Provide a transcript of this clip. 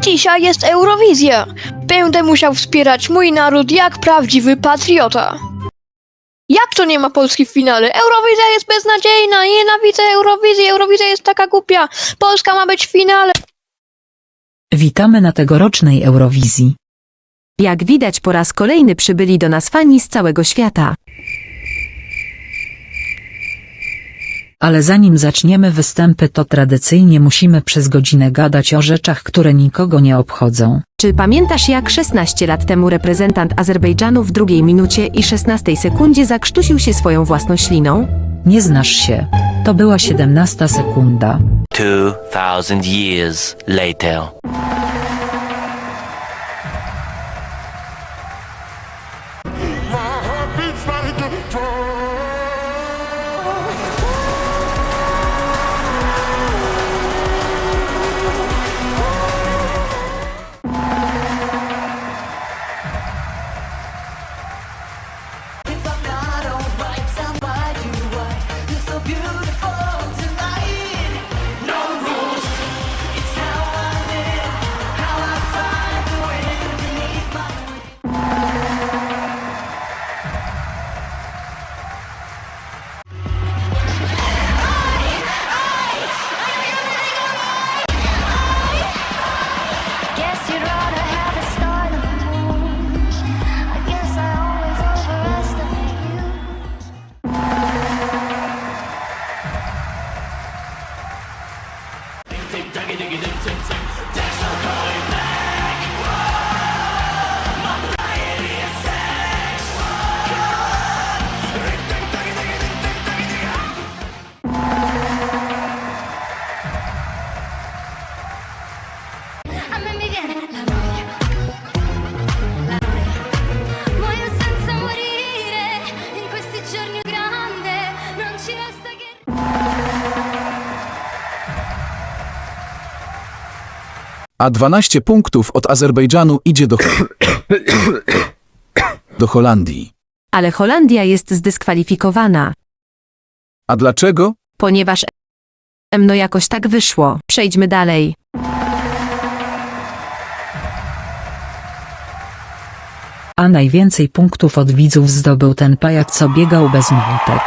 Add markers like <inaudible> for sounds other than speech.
Dzisiaj jest Eurowizja. Będę musiał wspierać mój naród jak prawdziwy patriota. Jak to nie ma Polski w finale? Eurowizja jest beznadziejna, nienawidzę Eurowizji, Eurowizja jest taka głupia. Polska ma być w finale. Witamy na tegorocznej Eurowizji. Jak widać po raz kolejny przybyli do nas fani z całego świata. Ale zanim zaczniemy występy to tradycyjnie musimy przez godzinę gadać o rzeczach, które nikogo nie obchodzą. Czy pamiętasz jak 16 lat temu reprezentant Azerbejdżanu w drugiej minucie i 16 sekundzie zakrztusił się swoją własną śliną? Nie znasz się. To była 17 sekunda. 2,000 years later. Guess A A 12 punktów od Azerbejdżanu idzie do, <coughs> do Holandii. Ale Holandia jest zdyskwalifikowana, A dlaczego? ponieważ em no jakoś tak wyszło. Przejdźmy dalej. A najwięcej punktów od widzów zdobył ten pajac co biegał bez majtek.